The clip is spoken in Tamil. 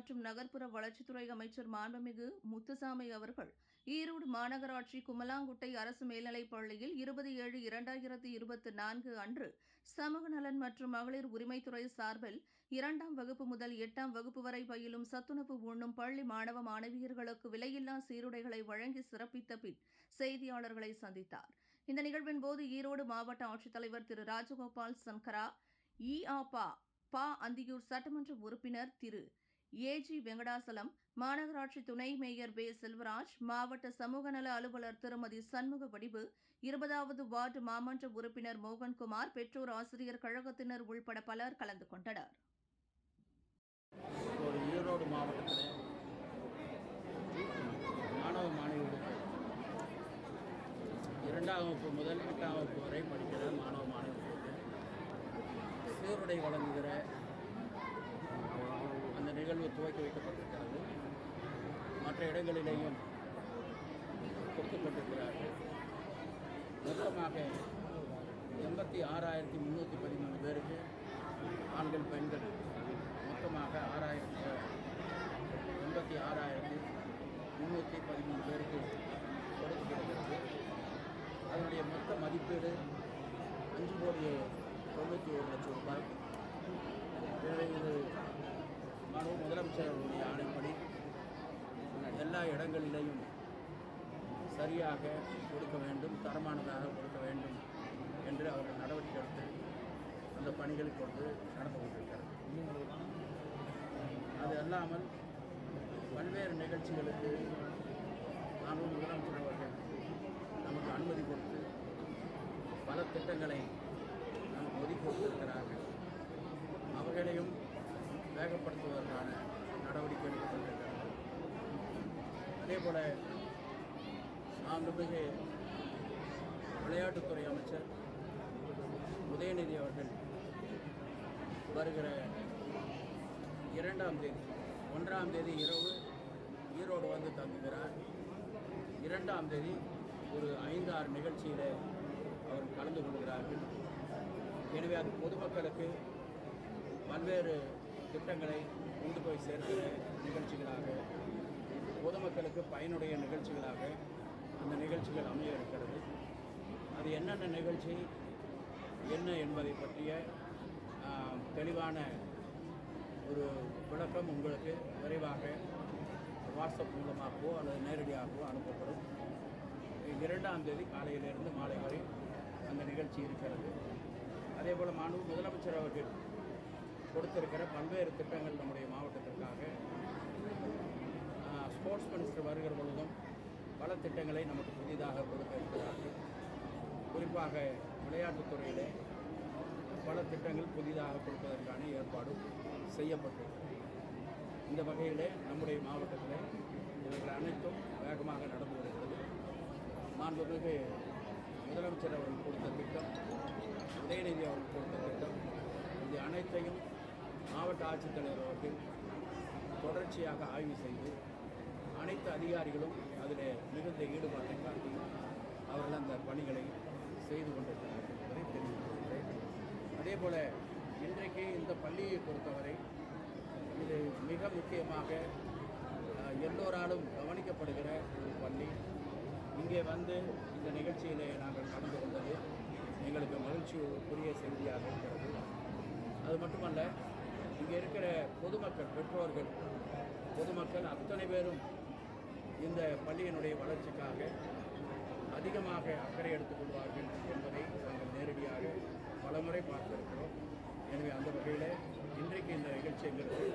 மற்றும் நகர்ப்புற வளர்ச்சித்துறை அமைச்சர் மாண்புமிகு முத்துசாமி அவர்கள் ஈரோடு மாநகராட்சி குமலாங்குட்டை அரசு மேல்நிலைப் பள்ளியில் இருபது ஏழு இரண்டாயிரத்தி இருபத்தி நான்கு அன்று சமூக நலன் மற்றும் மகளிர் உரிமைத்துறை சார்பில் இரண்டாம் வகுப்பு முதல் எட்டாம் வகுப்பு வரை பயிலும் சத்துணவு உண்ணும் பள்ளி மாணவ மாணவியர்களுக்கு விலையில்லா சீருடைகளை வழங்கி சிறப்பித்த பின் செய்தியாளர்களை சந்தித்தார். இந்த நிகழ்வின் போது ஈரோடு மாவட்ட ஆட்சித்தலைவர் திரு ராஜகோபால் சங்கரா இஆபா பா அந்தியூர் சட்டமன்ற உறுப்பினர் திரு ஏஜி வெங்கடாசலம் மாநகராட்சி துணை மேயர் பே. செல்வராஜ் மாவட்ட சமூக நல அலுவலர் திருமதி சண்முக வடிவு இருபதாவது வார்டு மாமன்ற உறுப்பினர் மோகன்குமார் பெற்றோர் ஆசிரியர் கழகத்தினர் உள்பட பலர் கலந்து கொண்டனர். ஈரோடு மாவட்டத்தில் மாணவ மாணவிகளுக்கு இரண்டாம் வகுப்பு முதல் எட்டாம் வகுப்பு வரை படிக்கிற மாணவ மாணவிகளுக்கு சீருடை வழங்குகிற நிகழ்வு துவக்கி வைக்கப்பட்டிருக்கிறது. மற்ற இடங்களிலேயும் கொடுக்கப்பட்டிருக்கிறார்கள். மொத்தமாக எண்பத்தி ஆறாயிரத்தி முந்நூற்றி பதிமூணு பேருக்கு ஆண்கள் பெண்கள் மொத்தமாக ஆறாயிரத்தி எண்பத்தி ஆறாயிரத்தி முந்நூற்றி பதிமூணு பேருக்கு கொடுக்கப்படுகிறது. அதனுடைய மொத்த மதிப்பீடு அஞ்சு கோடி தொண்ணூற்றி ஒரு லட்சம் ரூபாய். எனவே இது மாணவ முதலமைச்சர் அவருடைய ஆணைப்படி எல்லா இடங்களிலேயும் சரியாக கொடுக்க வேண்டும் தரமானதாக கொடுக்க வேண்டும் என்று அவர்கள் நடவடிக்கை எடுத்து அந்த பணிகளை கொண்டு நடந்து கொண்டிருக்கிறது அது அல்லாமல் பல்வேறு நிகழ்ச்சிகளுக்கு நானும் முதலமைச்சர் அவர்கள் நமக்கு அனுமதி கொடுத்து பல திட்டங்களை நமக்கு ஒதுக்கி கொடுத்திருக்கிறார்கள் அவர்களையும் வேகப்படுத்துவதற்கான நடவடிக்கை எடுக்கப்பட்டிருக்கிறது. அதே போல் மாண்புமிகு விளையாட்டுத்துறை அமைச்சர் உதயநிதி அவர்கள் வருகிற இரண்டாம் தேதி ஒன்றாம் தேதி இரவு ஈரோடு வந்து தங்குகிறார். இரண்டாம் தேதி ஒரு ஐந்து ஆறு நிகழ்ச்சியில் அவர் கலந்து கொள்கிறார்கள். எனவே அது பொதுமக்களுக்கு பல்வேறு திட்டங்களை கொண்டு போய் சேர்க்கிற நிகழ்ச்சிகளாக பொதுமக்களுக்கு பயனுடைய நிகழ்ச்சிகளாக அந்த நிகழ்ச்சிகள் அமைய இருக்கிறது. அது என்னென்ன நிகழ்ச்சி என்ன என்பதை பற்றிய தெளிவான ஒரு விளக்கம் உங்களுக்கு விரைவாக வாட்ஸ்அப் மூலமாகவோ அல்லது நேரடியாகவோ அனுப்பப்படும். இரண்டாம் தேதி காலையிலிருந்து மாலை வரை அந்த நிகழ்ச்சி இருக்கிறது. அதே போல் மாண்பு முதலமைச்சர் அவர்கள் கொடுத்திருக்கிற பல்வேறு திட்டங்கள் நம்முடைய மாவட்டத்திற்காக ஸ்போர்ட்ஸ் மினிஸ்டர் வருகிற பொழுதும் பல திட்டங்களை நமக்கு புதிதாக கொடுக்க இருக்கிறார்கள். குறிப்பாக விளையாட்டுத்துறையிலே பல திட்டங்கள் புதிதாக கொடுப்பதற்கான ஏற்பாடும் செய்யப்பட்டிருக்கிறது. இந்த வகையிலே நம்முடைய மாவட்டத்தில் இவர்கள் அனைத்தும் வேகமாக நடந்து வருகிறது மாண்புமிகு முதலமைச்சர் அவர்கள் கொடுத்த திட்டம் உதயநிதி அவர்கள் கொடுத்த திட்டம் இது அனைத்தையும் மாவட்ட ஆட்சித்தலைவர் அவர்கள் தொடர்ச்சியாக ஆய்வு செய்து அனைத்து அதிகாரிகளும் அதில் மிகுந்த ஈடுபாட்டை காட்டி அவர்கள் அந்த பணிகளை செய்து கொண்டிருக்கிறார்கள் என்பதை தெரிவித்துள்ளேன் அதே போல் இன்றைக்கு இந்த பள்ளியை பொறுத்தவரை இது மிக முக்கியமாக எல்லோராலும் கவனிக்கப்படுகிற ஒரு பள்ளி. இங்கே வந்து இந்த நிகழ்ச்சியில் நாங்கள் கலந்து கொண்டது எங்களுக்கு மகிழ்ச்சி உரிய செய்தியாக இருக்கிறது. அது மட்டுமல்ல இங்கே இருக்கிற பொதுமக்கள் பெற்றோர்கள் பொதுமக்கள் அத்தனை பேரும் இந்த பள்ளியினுடைய வளர்ச்சிக்காக அதிகமாக அக்கறை எடுத்துக்கொள்வார்கள் என்பதை நாங்கள் நேரடியாக பலமுறை பார்த்திருக்கிறோம். எனவே அந்த வகையில் இன்றைக்கு இந்த நிகழ்ச்சி எங்களுக்கு